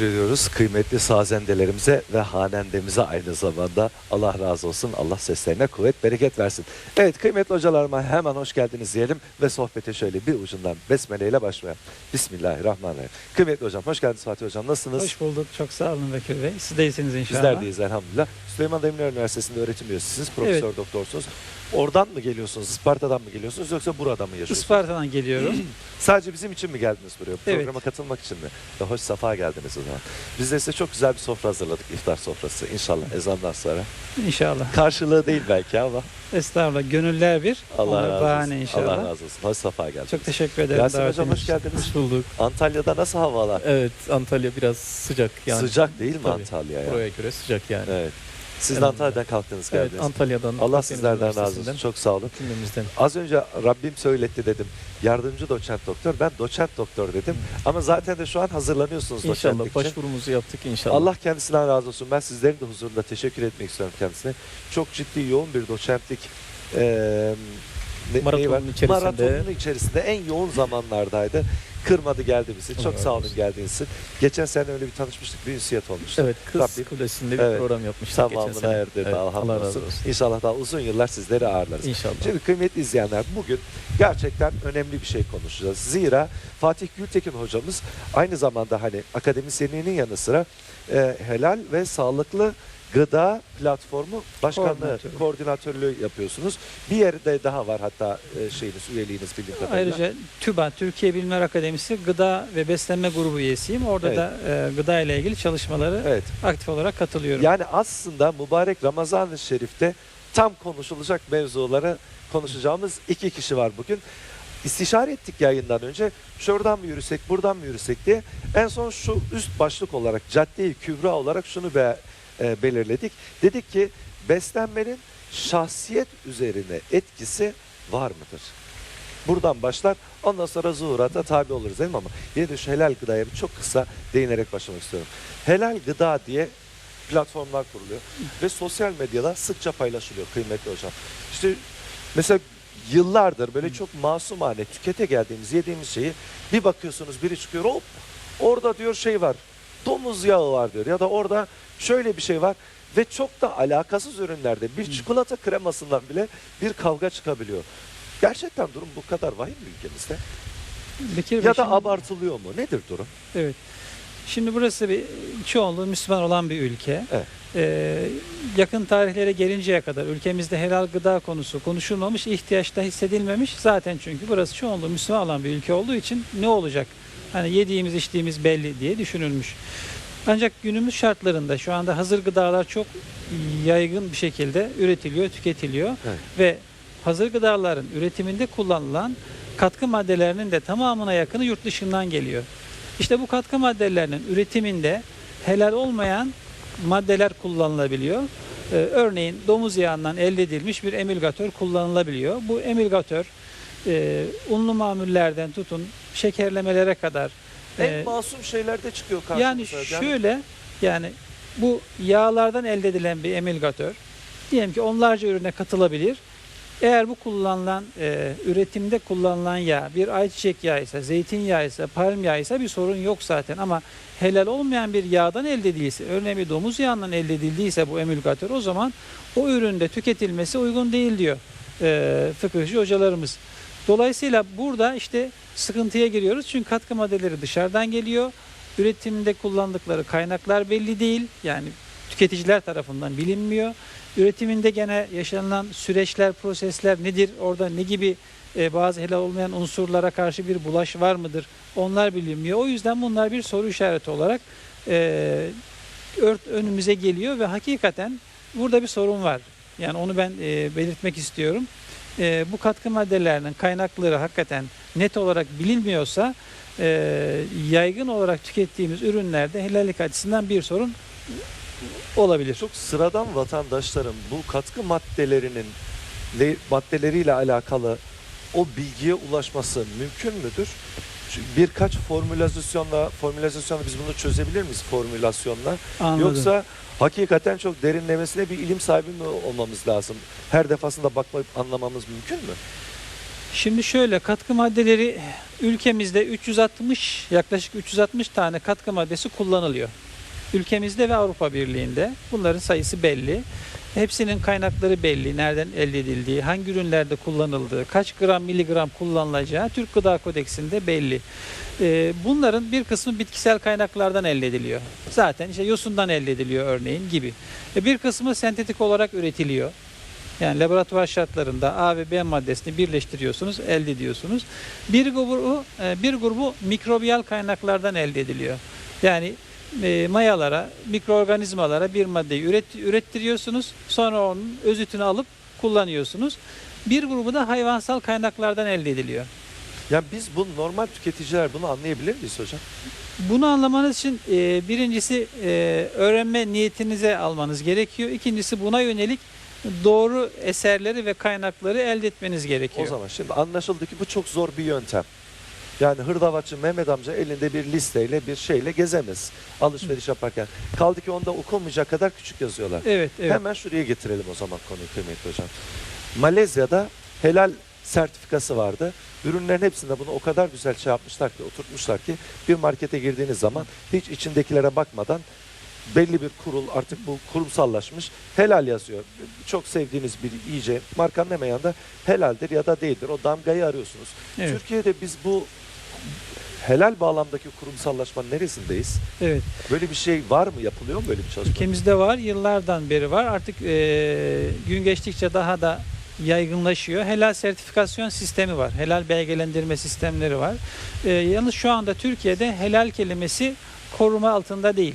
ediyoruz kıymetli sazendelerimize ve hanendemize aynı zamanda. Allah razı olsun. Allah seslerine kuvvet, bereket versin. Evet kıymetli hocalarıma hemen hoş geldiniz diyelim ve sohbete şöyle bir ucundan besmele ile başlayalım. Bismillahirrahmanirrahim. Kıymetli hocam hoş geldiniz Fatih hocam. Nasılsınız? Hoş bulduk. Çok sağ olun Bekir Bey. Siz de iyisiniz inşallah. Bizler deyiz elhamdülillah. Süleyman Demirel Üniversitesi'nde öğretim üyesisiniz. Profesör doktorsunuz. Oradan mı geliyorsunuz? Isparta'dan mı geliyorsunuz yoksa burada mı yaşıyorsunuz? Isparta'dan geliyorum. Sadece bizim için mi geldiniz buraya? Evet. Programa katılmak için mi? Ve hoş safa geldiniz zaman. Biz de size çok güzel bir sofra hazırladık. iftar sofrası inşallah ezandan sonra. İnşallah. Karşılığı değil belki ama Estağfurullah. Gönüller bir. Allah razı bahane olsun. inşallah. Allah razı olsun. Hoş safa geldiniz. Çok teşekkür ederim. Yasin hocam davetiniz hoş geldiniz. Hoş bulduk. Antalya'da nasıl havalar? Evet Antalya biraz sıcak yani. Sıcak değil mi Tabii. Antalya ya? Buraya göre sıcak yani. Evet. Siz de Evet. Antalya'dan kalktınız Evet, geldiniz. Antalya'dan. Allah sizlerden razı olsun. Çok sağ olun. Cümlemizden. Az önce Rabbim söyletti dedim. Yardımcı doçent doktor. Ben doçent doktor dedim. Ama zaten de şu an hazırlanıyorsunuz İnşallah doçentlik için. başvurumuzu yaptık inşallah. Allah kendisinden razı olsun. Ben sizlerin de huzurunda teşekkür etmek istiyorum kendisine. Çok ciddi yoğun bir doçentlik ne- Maratonun içerisinde. Maratonun içerisinde en yoğun zamanlardaydı. Kırmadı geldi bizi. Çok sağ olun geldiğiniz için. Geçen sene öyle bir tanışmıştık. Bir ünsiyet olmuştu. Evet Kız Rabbim- Kulesi'nde bir Evet. program yapmıştık Tamamına erdirdi. Evet, Allah razı olsun. İnşallah daha uzun yıllar sizleri ağırlarız. İnşallah. Şimdi kıymetli izleyenler bugün gerçekten önemli bir şey konuşacağız. Zira Fatih Gültekin hocamız aynı zamanda hani akademisyenliğinin yanı sıra e, helal ve sağlıklı gıda platformu başkanlığı, Koordinatörü. koordinatörlüğü yapıyorsunuz. Bir yerde daha var hatta e, şeyiniz, üyeliğiniz bildiğim kadarıyla. Ayrıca TÜBA, Türkiye Bilimler Akademisi Gıda ve Beslenme Grubu üyesiyim. Orada Evet. da e, gıda ile ilgili çalışmaları Evet. aktif olarak katılıyorum. Yani aslında mübarek Ramazan-ı Şerif'te tam konuşulacak mevzuları konuşacağımız iki kişi var bugün. İstişare ettik yayından önce şuradan mı yürüsek buradan mı yürüsek diye en son şu üst başlık olarak cadde-i kübra olarak şunu be, e, belirledik. Dedik ki beslenmenin şahsiyet üzerine etkisi var mıdır? Buradan başlar ondan sonra zuhurata tabi oluruz değil mi ama yine de şu helal gıdaya bir çok kısa değinerek başlamak istiyorum. Helal gıda diye platformlar kuruluyor ve sosyal medyada sıkça paylaşılıyor kıymetli hocam. İşte mesela yıllardır böyle çok masumane tükete geldiğimiz yediğimiz şeyi bir bakıyorsunuz biri çıkıyor hop orada diyor şey var domuz yağı var diyor ya da orada şöyle bir şey var ve çok da alakasız ürünlerde bir çikolata kremasından bile bir kavga çıkabiliyor. Gerçekten durum bu kadar vahim mi ülkemizde? Bekir Bey, Ya da şimdi- abartılıyor mu? Nedir durum? Evet. Şimdi burası bir çoğunluğu Müslüman olan bir ülke. Evet. Ee, yakın tarihlere gelinceye kadar ülkemizde helal gıda konusu konuşulmamış, ihtiyaç da hissedilmemiş. Zaten çünkü burası çoğunluğu Müslüman olan bir ülke olduğu için ne olacak? Hani yediğimiz içtiğimiz belli diye düşünülmüş. Ancak günümüz şartlarında şu anda hazır gıdalar çok yaygın bir şekilde üretiliyor, tüketiliyor Evet. ve hazır gıdaların üretiminde kullanılan katkı maddelerinin de tamamına yakını yurt dışından geliyor. İşte bu katkı maddelerinin üretiminde helal olmayan maddeler kullanılabiliyor. Ee, örneğin domuz yağından elde edilmiş bir emülgatör kullanılabiliyor. Bu emülgatör e, unlu mamullerden tutun şekerlemelere kadar En e, masum şeyler de çıkıyor karşımıza. yani şöyle yani bu yağlardan elde edilen bir emülgatör diyelim ki onlarca ürüne katılabilir. Eğer bu kullanılan e, üretimde kullanılan yağ bir ayçiçek yağı ise, zeytinyağı ise, palm yağı ise bir sorun yok zaten ama helal olmayan bir yağdan elde edilse, örneğin bir domuz yağından elde edildiyse bu emülgatör o zaman o üründe tüketilmesi uygun değil diyor e, fıkıhçı hocalarımız. Dolayısıyla burada işte sıkıntıya giriyoruz çünkü katkı maddeleri dışarıdan geliyor. Üretimde kullandıkları kaynaklar belli değil. Yani tüketiciler tarafından bilinmiyor. Üretiminde gene yaşanılan süreçler, prosesler nedir? Orada ne gibi e, bazı helal olmayan unsurlara karşı bir bulaş var mıdır? Onlar bilinmiyor. O yüzden bunlar bir soru işareti olarak e, ört önümüze geliyor ve hakikaten burada bir sorun var. Yani onu ben e, belirtmek istiyorum. E, bu katkı maddelerinin kaynakları hakikaten net olarak bilinmiyorsa e, yaygın olarak tükettiğimiz ürünlerde helallik açısından bir sorun olabilir. Çok sıradan vatandaşların bu katkı maddelerinin le- maddeleriyle alakalı o bilgiye ulaşması mümkün müdür? Çünkü Birkaç formülasyonla formülasyonla biz bunu çözebilir miyiz formülasyonla? Anladım. Yoksa hakikaten çok derinlemesine bir ilim sahibi mi olmamız lazım? Her defasında bakmayıp anlamamız mümkün mü? Şimdi şöyle katkı maddeleri ülkemizde 360 yaklaşık 360 tane katkı maddesi kullanılıyor. Ülkemizde ve Avrupa Birliği'nde bunların sayısı belli. Hepsinin kaynakları belli. Nereden elde edildiği, hangi ürünlerde kullanıldığı, kaç gram miligram kullanılacağı Türk Gıda Kodeksinde belli. Ee, bunların bir kısmı bitkisel kaynaklardan elde ediliyor. Zaten işte yosundan elde ediliyor örneğin gibi. E, bir kısmı sentetik olarak üretiliyor. Yani laboratuvar şartlarında A ve B maddesini birleştiriyorsunuz, elde ediyorsunuz. Bir grubu e, bir grubu mikrobiyal kaynaklardan elde ediliyor. Yani e, mayalara, mikroorganizmalara bir maddeyi üret, ürettiriyorsunuz. Sonra onun özütünü alıp kullanıyorsunuz. Bir grubu da hayvansal kaynaklardan elde ediliyor. Yani biz bu normal tüketiciler bunu anlayabilir miyiz hocam? Bunu anlamanız için e, birincisi e, öğrenme niyetinize almanız gerekiyor. İkincisi buna yönelik doğru eserleri ve kaynakları elde etmeniz gerekiyor. O zaman şimdi anlaşıldı ki bu çok zor bir yöntem. Yani hırdavatçı Mehmet amca elinde bir listeyle bir şeyle gezemez alışveriş yaparken. Kaldı ki onda okunmayacak kadar küçük yazıyorlar. Evet, evet. Hemen şuraya getirelim o zaman konuyu kıymetli hocam. Malezya'da helal sertifikası vardı. Ürünlerin hepsinde bunu o kadar güzel şey yapmışlar ki, oturtmuşlar ki bir markete girdiğiniz zaman hiç içindekilere bakmadan belli bir kurul artık bu kurumsallaşmış helal yazıyor. Çok sevdiğiniz bir iyice markanın hemen yanında helaldir ya da değildir. O damgayı arıyorsunuz. evet. Türkiye'de biz bu helal bağlamdaki kurumsallaşmanın neresindeyiz? evet. Böyle bir şey var mı? Yapılıyor mu böyle bir çalışma? Ülkemizde var, yıllardan beri var. Artık e, gün geçtikçe daha da yaygınlaşıyor. Helal sertifikasyon sistemi var. Helal belgelendirme sistemleri var. E, yalnız şu anda Türkiye'de helal kelimesi koruma altında değil.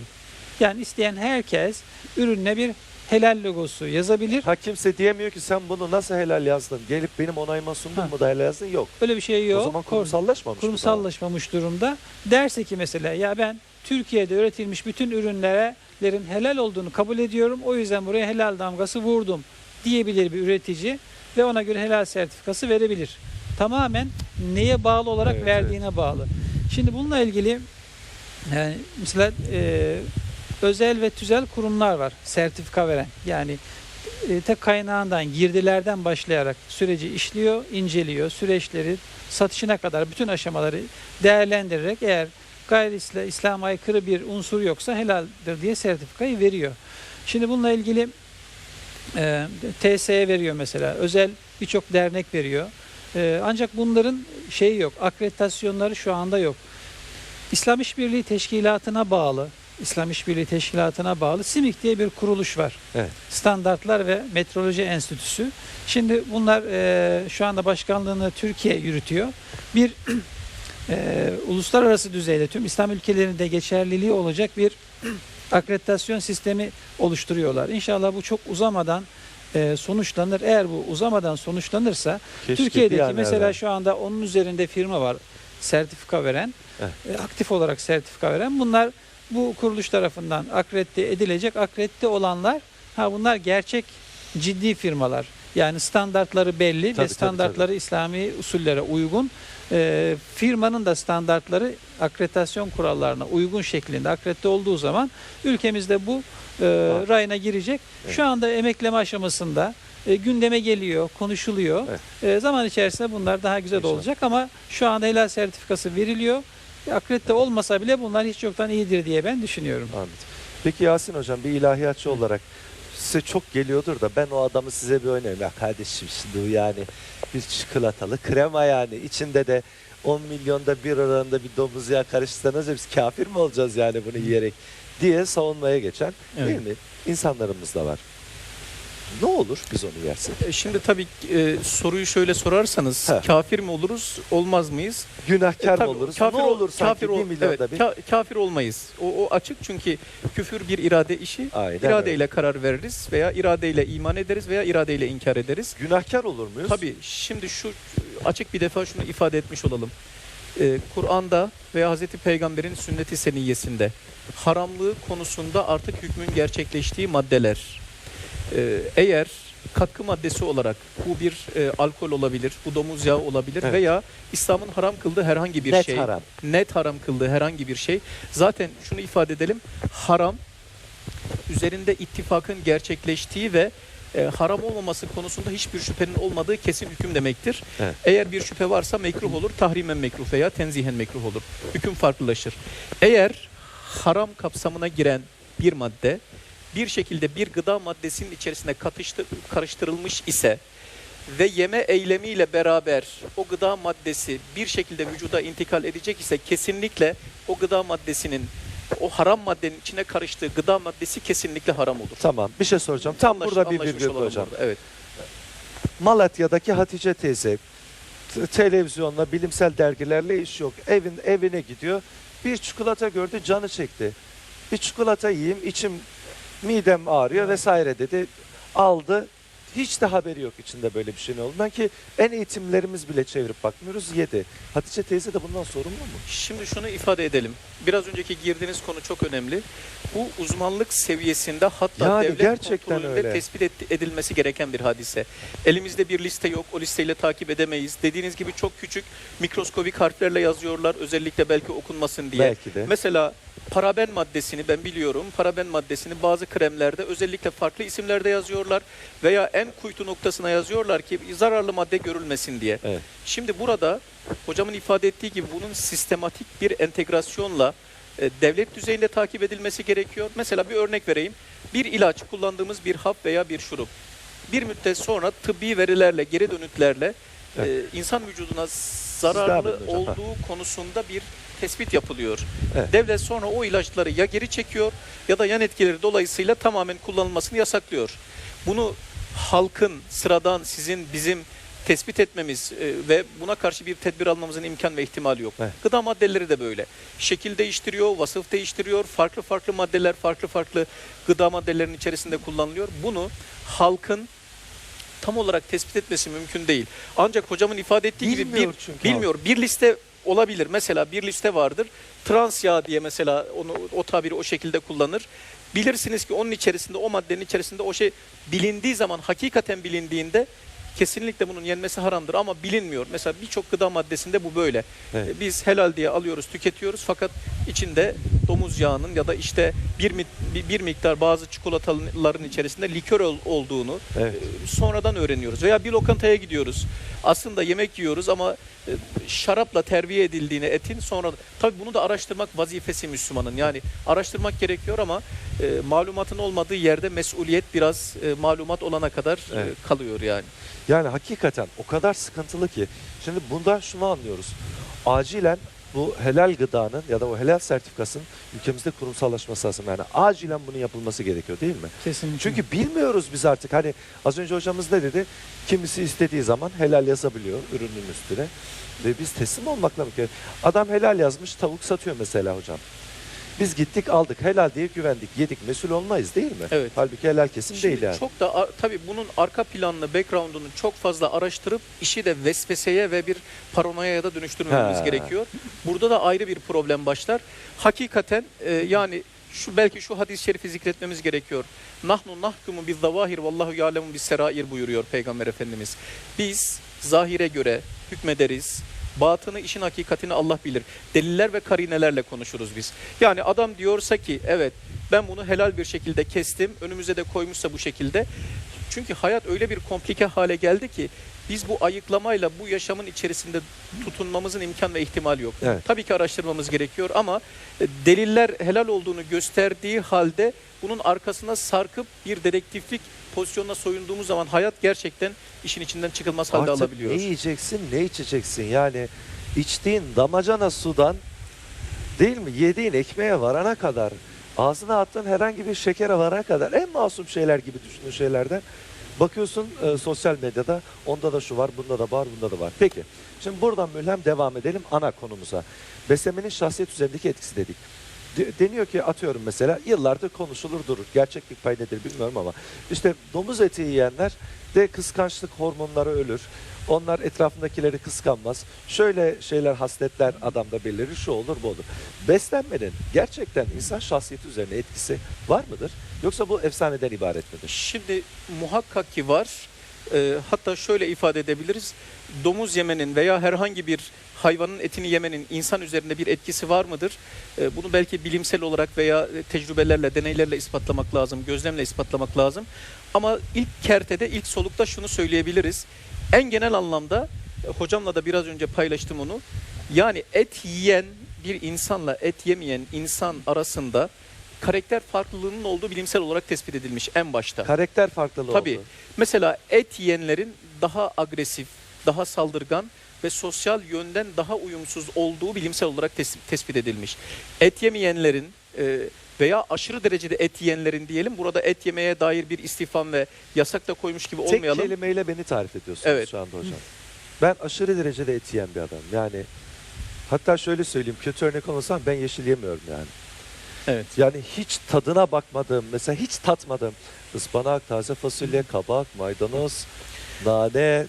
Yani isteyen herkes ürününe bir helal logosu yazabilir. Ha kimse diyemiyor ki sen bunu nasıl helal yazdın? Gelip benim onayıma sundun Ha. mu da helal yazdın? Yok. Öyle bir şey yok. O zaman kurumsallaşmamış kurumsallaşmamış durumda. Derse ki mesela ya ben Türkiye'de üretilmiş bütün ürünlerin helal olduğunu kabul ediyorum. O yüzden buraya helal damgası vurdum diyebilir bir üretici ve ona göre helal sertifikası verebilir. Tamamen neye bağlı olarak Evet, verdiğine bağlı. Şimdi bununla ilgili yani mesela e, özel ve tüzel kurumlar var sertifika veren. Yani e, tek kaynağından, girdilerden başlayarak süreci işliyor, inceliyor, süreçleri satışına kadar bütün aşamaları değerlendirerek eğer gayri İsla- İslam'a aykırı bir unsur yoksa helaldir diye sertifikayı veriyor. Şimdi bununla ilgili e, TSE veriyor mesela, özel birçok dernek veriyor. E, ancak bunların şeyi yok, akreditasyonları şu anda yok. İslam İşbirliği Teşkilatı'na bağlı, İslam İşbirliği Teşkilatı'na bağlı SİMİK diye bir kuruluş var. Evet. Standartlar ve Metroloji Enstitüsü. Şimdi bunlar e, şu anda başkanlığını Türkiye yürütüyor. Bir e, uluslararası düzeyde tüm İslam ülkelerinde geçerliliği olacak bir akreditasyon sistemi oluşturuyorlar. İnşallah bu çok uzamadan e, sonuçlanır. Eğer bu uzamadan sonuçlanırsa Keşke Türkiye'deki Diyanet mesela evvel. şu anda onun üzerinde firma var sertifika veren, Evet. e, aktif olarak sertifika veren. Bunlar bu kuruluş tarafından akredite edilecek. Akredite olanlar, ha bunlar gerçek ciddi firmalar. Yani standartları belli Tabii, tabii, ve standartları İslami usullere uygun. E, firmanın da standartları akreditasyon kurallarına uygun şeklinde akredite olduğu zaman ülkemizde bu e, rayına girecek. Evet. Şu anda emekleme aşamasında e, gündeme geliyor, konuşuluyor. Evet. E, zaman içerisinde bunlar daha güzel İnşallah. olacak ama şu anda helal sertifikası veriliyor. Akredite olmasa bile bunlar hiç yoktan iyidir diye ben düşünüyorum. Anladım. Peki Yasin hocam bir ilahiyatçı olarak size çok geliyordur da ben o adamı size bir oynayayım. Ya kardeşim şimdi yani bir çikolatalı krema yani içinde de 10 milyonda bir oranında bir domuz yağı karıştırsanız biz kafir mi olacağız yani bunu yiyerek diye savunmaya geçen Evet. değil mi? İnsanlarımız da var. Ne olur biz onu yersek? E, Şimdi tabii e, soruyu şöyle sorarsanız Ha. kafir mi oluruz, olmaz mıyız? Günahkar E, tabii mı oluruz? Kafir, ne ol- olur sanki kafir bir ol- milyonda evet, bir? ka- kafir olmayız. O, o açık çünkü küfür bir irade işi. Aynen öyle. İradeyle karar veririz veya iradeyle iman ederiz veya iradeyle inkar ederiz. Günahkar olur muyuz? Tabii şimdi şu açık bir defa şunu ifade etmiş olalım. Ee, Kur'an'da veya Hazreti Peygamber'in sünnet-i seniyyesinde haramlığı konusunda artık hükmün gerçekleştiği maddeler. Ee, eğer katkı maddesi olarak bu bir e, alkol olabilir, bu domuz yağı olabilir Evet. veya İslam'ın haram kıldığı herhangi bir Net şey, haram. net haram kıldığı herhangi bir şey. Zaten şunu ifade edelim, haram üzerinde ittifakın gerçekleştiği ve e, haram olmaması konusunda hiçbir şüphenin olmadığı kesin hüküm demektir. Evet. Eğer bir şüphe varsa mekruh olur, tahrimen mekruh veya tenzihen mekruh olur. Hüküm farklılaşır. Eğer haram kapsamına giren bir madde bir şekilde bir gıda maddesinin içerisine katıştı, karıştırılmış ise ve yeme eylemiyle beraber o gıda maddesi bir şekilde vücuda intikal edecek ise kesinlikle o gıda maddesinin o haram maddenin içine karıştığı gıda maddesi kesinlikle haram olur. Tamam bir şey soracağım. Tam Anlaş- burada bir virgül koyacağım. burada, Evet. Malatya'daki Hatice teyze televizyonla, bilimsel dergilerle iş yok. Evin evine gidiyor. Bir çikolata gördü, canı çekti. Bir çikolata yiyeyim, içim midem ağrıyor vesaire dedi. Aldı. Hiç de haberi yok içinde böyle bir şey ne olduğundan ki en eğitimlerimiz bile çevirip bakmıyoruz yedi. Hatice teyze de bundan sorumlu mu? Şimdi şunu ifade edelim. Biraz önceki girdiğiniz konu çok önemli. Bu uzmanlık seviyesinde hatta Yani devlet gerçekten kontrolünde öyle. tespit et- edilmesi gereken bir hadise. Elimizde bir liste yok. O listeyle takip edemeyiz. Dediğiniz gibi çok küçük mikroskobik harflerle yazıyorlar. Özellikle belki okunmasın diye. Belki de. Mesela paraben maddesini ben biliyorum. Paraben maddesini bazı kremlerde özellikle farklı isimlerde yazıyorlar veya en kuytu noktasına yazıyorlar ki zararlı madde görülmesin diye. Evet. Şimdi burada hocamın ifade ettiği gibi bunun sistematik bir entegrasyonla e, devlet düzeyinde takip edilmesi gerekiyor. Mesela bir örnek vereyim. Bir ilaç kullandığımız bir hap veya bir şurup bir müddet sonra tıbbi verilerle, geri dönütlerle e, insan vücuduna zararlı olduğu konusunda bir tespit yapılıyor. Evet. Devlet sonra o ilaçları ya geri çekiyor ya da yan etkileri dolayısıyla tamamen kullanılmasını yasaklıyor. Bunu halkın, sıradan sizin, bizim tespit etmemiz e, ve buna karşı bir tedbir almamızın imkan ve ihtimali yok. Evet. Gıda maddeleri de böyle. Şekil değiştiriyor, vasıf değiştiriyor. Farklı farklı maddeler, farklı farklı gıda maddelerinin içerisinde kullanılıyor. Bunu halkın tam olarak tespit etmesi mümkün değil. Ancak hocamın ifade ettiği gibi bir Bilmiyor çünkü bilmiyor. Bir liste olabilir. Mesela bir liste vardır. Trans yağ diye mesela onu o tabiri o şekilde kullanır. Bilirsiniz ki onun içerisinde o maddenin içerisinde o şey bilindiği zaman hakikaten bilindiğinde kesinlikle bunun yenmesi haramdır ama bilinmiyor. Mesela birçok gıda maddesinde bu böyle. Evet. E, Biz helal diye alıyoruz, tüketiyoruz fakat içinde domuz yağının ya da işte bir, bir, miktar bazı çikolataların içerisinde likör ol- olduğunu Evet. e, sonradan öğreniyoruz. Veya bir lokantaya gidiyoruz. Aslında yemek yiyoruz ama e, şarapla terbiye edildiğini etin sonra tabii bunu da araştırmak vazifesi Müslümanın. Yani araştırmak gerekiyor ama e, malumatın olmadığı yerde mesuliyet biraz e, malumat olana kadar e, Evet. kalıyor yani. Yani hakikaten o kadar sıkıntılı ki. Şimdi bundan şunu anlıyoruz. Acilen bu helal gıdanın ya da o helal sertifikasının ülkemizde kurumsallaşması lazım. Yani acilen bunun yapılması gerekiyor değil mi? Kesinlikle. Çünkü bilmiyoruz biz artık. Hani az önce hocamız ne dedi? Kimisi istediği zaman helal yazabiliyor ürünün üstüne. Ve biz teslim olmakla mı? Adam helal yazmış tavuk satıyor mesela hocam. Biz gittik aldık helal diye güvendik yedik mesul olmayız değil mi? Evet. Halbuki helal kesim Şimdi değil yani. çok da tabii bunun arka planını, background'unu çok fazla araştırıp işi de vesveseye ve bir paranoyaya da dönüştürmememiz Ha. gerekiyor. Burada da ayrı bir problem başlar. Hakikaten e, yani şu belki şu hadis-i şerifi zikretmemiz gerekiyor. Nahnu nahkumu biz zavahir vallahu ya'lemu bis serair buyuruyor Peygamber Efendimiz. Biz zahire göre hükmederiz. Batını işin hakikatini Allah bilir. Deliller ve karinelerle konuşuruz biz. Yani adam diyorsa ki evet ben bunu helal bir şekilde kestim. Önümüze de koymuşsa bu şekilde. Çünkü hayat öyle bir komplike hale geldi ki biz bu ayıklamayla bu yaşamın içerisinde tutunmamızın imkan ve ihtimali yok. Evet. Tabii ki araştırmamız gerekiyor ama e, deliller helal olduğunu gösterdiği halde bunun arkasına sarkıp bir dedektiflik pozisyonuna soyunduğumuz zaman hayat gerçekten işin içinden çıkılmaz halde Artık alabiliyor. ne yiyeceksin, ne içeceksin? Yani içtiğin damacana sudan değil mi? Yediğin ekmeğe varana kadar, ağzına attığın herhangi bir şekere varana kadar en masum şeyler gibi düşündüğün şeylerden bakıyorsun e, sosyal medyada onda da şu var, bunda da var, bunda da var. Peki. Şimdi buradan mülhem devam edelim ana konumuza. Beslemenin şahsiyet üzerindeki etkisi dedik. De- deniyor ki atıyorum mesela yıllardır konuşulur durur. Gerçeklik payı nedir bilmiyorum ama işte domuz eti yiyenler de kıskançlık hormonları ölür. Onlar etrafındakileri kıskanmaz. Şöyle şeyler hasletler adamda belirir. Şu olur bu olur. Beslenmenin gerçekten insan şahsiyeti üzerine etkisi var mıdır? Yoksa bu efsaneden ibaret midir? Şimdi muhakkak ki var. E, hatta şöyle ifade edebiliriz. Domuz yemenin veya herhangi bir hayvanın etini yemenin insan üzerinde bir etkisi var mıdır? E, bunu belki bilimsel olarak veya tecrübelerle, deneylerle ispatlamak lazım, gözlemle ispatlamak lazım. Ama ilk kertede, ilk solukta şunu söyleyebiliriz. En genel anlamda, e, hocamla da biraz önce paylaştım onu. Yani et yiyen bir insanla et yemeyen insan arasında karakter farklılığının olduğu bilimsel olarak tespit edilmiş en başta. Karakter farklılığı Tabii. oldu. Mesela et yiyenlerin daha agresif, daha saldırgan ve sosyal yönden daha uyumsuz olduğu bilimsel olarak tes- tespit edilmiş. Et yemeyenlerin e, veya aşırı derecede et yiyenlerin diyelim burada et yemeye dair bir istifam ve yasak da koymuş gibi Tek olmayalım. kelimeyle beni tarif ediyorsunuz Evet. şu anda hocam. Ben aşırı derecede et yiyen bir adamım. Yani hatta şöyle söyleyeyim kötü örnek olmasam ben yeşil yemiyorum yani. Evet. Yani hiç tadına bakmadım. Mesela hiç tatmadım. Ispanak, taze fasulye, kabak, maydanoz, nane.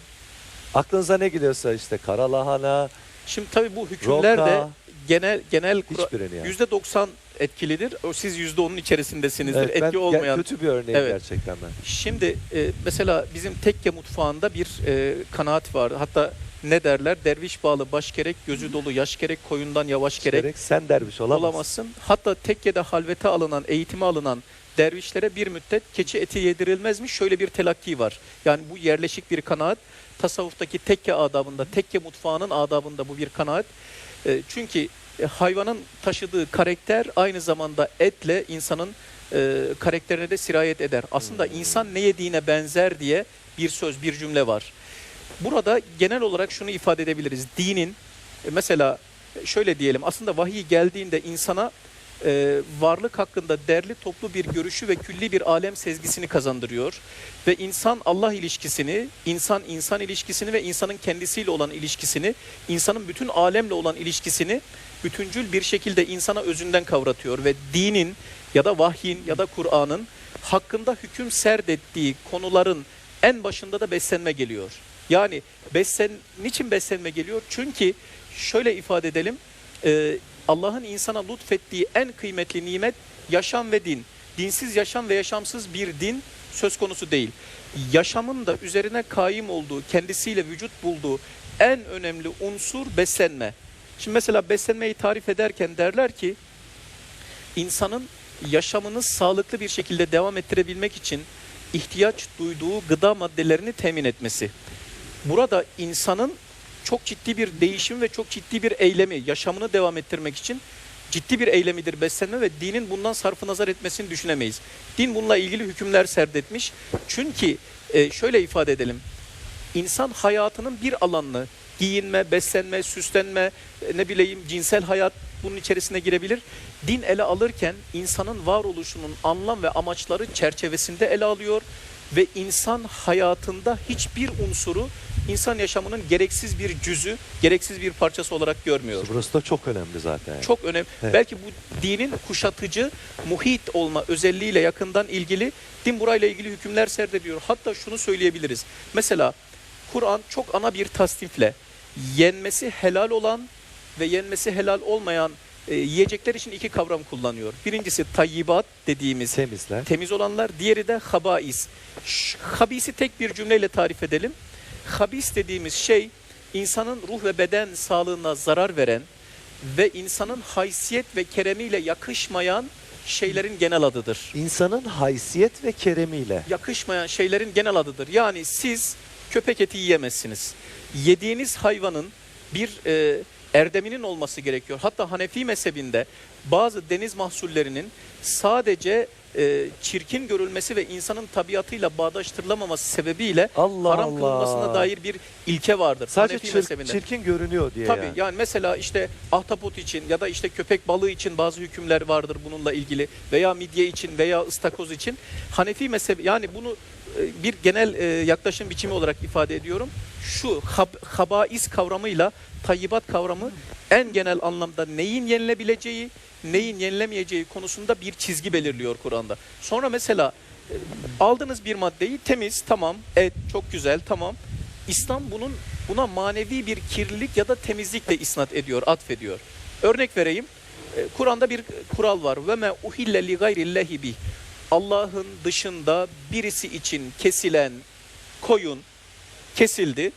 Aklınıza ne geliyorsa işte kara lahana, Şimdi tabii bu hükümler de roka, genel genel kura- hiçbirini yani. %90 etkilidir. O siz %10'un içerisindesinizdir. Evet, ben Etki ge- olmayan kötü bir örneğim Evet. gerçekten ben. Şimdi e, mesela bizim tekke mutfağında bir e, kanaat var. Hatta ne derler? Derviş bağlı baş gerek, gözü dolu yaş gerek, koyundan yavaş gerek. Gerek sen derviş olamazsın. Olamazsın. Hatta tekkede halvete alınan, eğitime alınan dervişlere bir müddet keçi eti yedirilmezmiş. Şöyle bir telakki var. Yani bu yerleşik bir kanaat. Tasavvuftaki tekke adabında, tekke mutfağının adabında bu bir kanaat. E, çünkü e, hayvanın taşıdığı karakter aynı zamanda etle insanın e, karakterine de sirayet eder. Aslında insan ne yediğine benzer diye bir söz, bir cümle var. Burada genel olarak şunu ifade edebiliriz. Dinin e, mesela şöyle diyelim aslında vahiy geldiğinde insana e, varlık hakkında derli toplu bir görüşü ve külli bir alem sezgisini kazandırıyor. Ve insan Allah ilişkisini, insan insan ilişkisini ve insanın kendisiyle olan ilişkisini, insanın bütün alemle olan ilişkisini bütüncül bir şekilde insana özünden kavratıyor. Ve dinin ya da vahyin ya da Kur'an'ın hakkında hüküm serdettiği konuların en başında da beslenme geliyor. Yani beslen, niçin beslenme geliyor? Çünkü şöyle ifade edelim, e, Allah'ın insana lütfettiği en kıymetli nimet yaşam ve din. Dinsiz yaşam ve yaşamsız bir din söz konusu değil. Yaşamın da üzerine kaim olduğu, kendisiyle vücut bulduğu en önemli unsur beslenme. Şimdi mesela beslenmeyi tarif ederken derler ki insanın yaşamını sağlıklı bir şekilde devam ettirebilmek için ihtiyaç duyduğu gıda maddelerini temin etmesi. Burada insanın çok ciddi bir değişim ve çok ciddi bir eylemi, yaşamını devam ettirmek için ciddi bir eylemidir beslenme ve dinin bundan sarfı nazar etmesini düşünemeyiz. Din bununla ilgili hükümler serdetmiş. Çünkü e, şöyle ifade edelim. İnsan hayatının bir alanını giyinme, beslenme, süslenme, e, ne bileyim cinsel hayat bunun içerisine girebilir. Din ele alırken insanın varoluşunun anlam ve amaçları çerçevesinde ele alıyor ve insan hayatında hiçbir unsuru insan yaşamının gereksiz bir cüzü, gereksiz bir parçası olarak görmüyor. Burası da çok önemli zaten. Çok önemli. Evet. Belki bu dinin kuşatıcı, muhit olma özelliğiyle yakından ilgili din burayla ilgili hükümler serdediyor. Hatta şunu söyleyebiliriz. Mesela Kur'an çok ana bir tasnifle yenmesi helal olan ve yenmesi helal olmayan e, yiyecekler için iki kavram kullanıyor. Birincisi tayyibat dediğimiz temizler. temiz olanlar, diğeri de habais. Habisi tek bir cümleyle tarif edelim. Habis dediğimiz şey insanın ruh ve beden sağlığına zarar veren ve insanın haysiyet ve keremiyle yakışmayan şeylerin genel adıdır. İnsanın haysiyet ve keremiyle. Yakışmayan şeylerin genel adıdır. Yani siz köpek eti yiyemezsiniz. Yediğiniz hayvanın bir e, erdeminin olması gerekiyor. Hatta Hanefi mezhebinde bazı deniz mahsullerinin sadece e, çirkin görülmesi ve insanın tabiatıyla bağdaştırılamaması sebebiyle Allah haram Allah. kılınmasına dair bir ilke vardır. Sadece Hanefi çir- mezhebinde. çirkin görünüyor diye Tabii yani. yani. mesela işte ahtapot için ya da işte köpek balığı için bazı hükümler vardır bununla ilgili veya midye için veya ıstakoz için. Hanefi mezhebi yani bunu e, bir genel e, yaklaşım biçimi olarak ifade ediyorum. Şu hab, habais kavramıyla tayyibat kavramı en genel anlamda neyin yenilebileceği, neyin yenilemeyeceği konusunda bir çizgi belirliyor Kur'an'da. Sonra mesela e, aldığınız bir maddeyi temiz, tamam, et çok güzel, tamam. İslam bunun buna manevi bir kirlilik ya da temizlikle isnat ediyor, atfediyor. Örnek vereyim. E, Kur'an'da bir kural var. Ve me uhille li gayrillahi bih. Allah'ın dışında birisi için kesilen koyun, kesildi.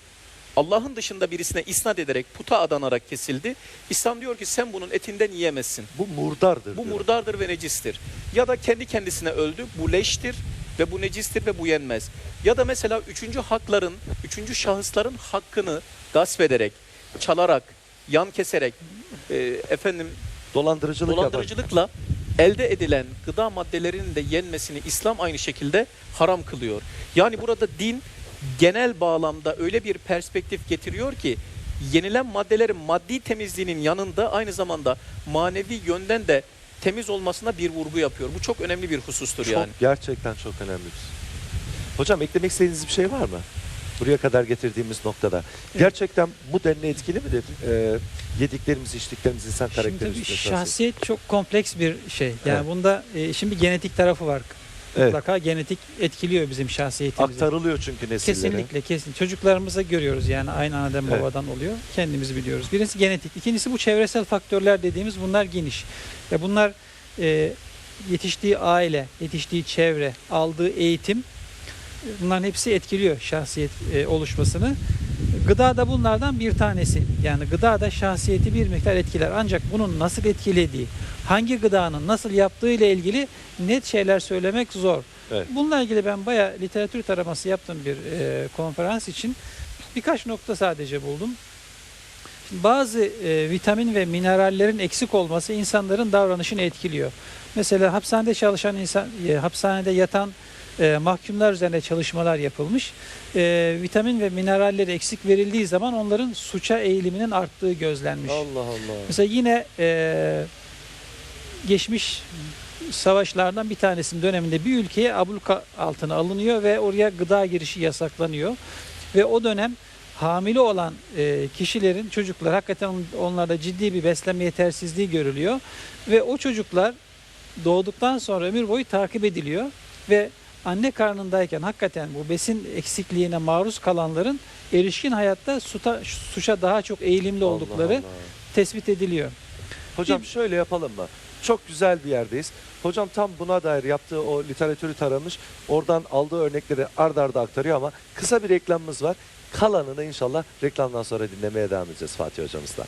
Allah'ın dışında birisine isnat ederek puta adanarak kesildi. İslam diyor ki sen bunun etinden yiyemezsin. Bu murdardır. Bu diyor. murdardır ve necistir. Ya da kendi kendisine öldü. Bu leştir ve bu necistir ve bu yenmez. Ya da mesela üçüncü hakların, üçüncü şahısların hakkını gasp ederek, çalarak, yan keserek, e, efendim Dolandırıcılık, dolandırıcılıkla elde edilen gıda maddelerinin de yenmesini İslam aynı şekilde haram kılıyor. Yani burada din genel bağlamda öyle bir perspektif getiriyor ki yenilen maddelerin maddi temizliğinin yanında aynı zamanda manevi yönden de temiz olmasına bir vurgu yapıyor. Bu çok önemli bir husustur Çok, yani. Gerçekten çok önemli. Hocam eklemek istediğiniz bir şey var mı? Buraya kadar getirdiğimiz noktada. Gerçekten bu denli etkili midir? Ee, yediklerimiz, içtiklerimiz insan Şimdi karakteri tabii üstüne şahsiyet çok kompleks bir şey. Yani Evet. bunda e, şimdi genetik tarafı var. Evet. Mutlaka genetik etkiliyor bizim şahsiyetimizi. Aktarılıyor çünkü nesillere. Kesinlikle kesin. Çocuklarımızı görüyoruz yani aynı anadan Evet. babadan oluyor. Kendimizi biliyoruz. Birincisi genetik. İkincisi bu çevresel faktörler dediğimiz bunlar geniş. Ve bunlar e, yetiştiği aile, yetiştiği çevre, aldığı eğitim bunların hepsi etkiliyor şahsiyet e, oluşmasını. Gıda da bunlardan bir tanesi. Yani gıda da şahsiyeti bir miktar etkiler. Ancak bunun nasıl etkilediği, hangi gıdanın nasıl yaptığı ile ilgili net şeyler söylemek zor. Evet. Bununla ilgili ben bayağı literatür taraması yaptım bir e, konferans için. Birkaç nokta sadece buldum. Şimdi bazı e, vitamin ve minerallerin eksik olması insanların davranışını etkiliyor. Mesela hapishanede çalışan insan, e, hapishanede yatan e, mahkumlar üzerine çalışmalar yapılmış. E, vitamin ve mineralleri eksik verildiği zaman onların suça eğiliminin arttığı gözlenmiş. Allah Allah. Mesela yine e, geçmiş savaşlardan bir tanesinin döneminde bir ülkeye abluka altına alınıyor ve oraya gıda girişi yasaklanıyor. Ve o dönem hamile olan e, kişilerin çocuklar hakikaten on- onlarda ciddi bir beslenme yetersizliği görülüyor. Ve o çocuklar doğduktan sonra ömür boyu takip ediliyor ve anne karnındayken hakikaten bu besin eksikliğine maruz kalanların erişkin hayatta suta, suça daha çok eğilimli Allah oldukları Allah. tespit ediliyor. Hocam Bir- şöyle yapalım mı? Çok güzel bir yerdeyiz. Hocam tam buna dair yaptığı o literatürü taramış. Oradan aldığı örnekleri ard arda aktarıyor ama kısa bir reklamımız var. Kalanını inşallah reklamdan sonra dinlemeye devam edeceğiz Fatih hocamızdan.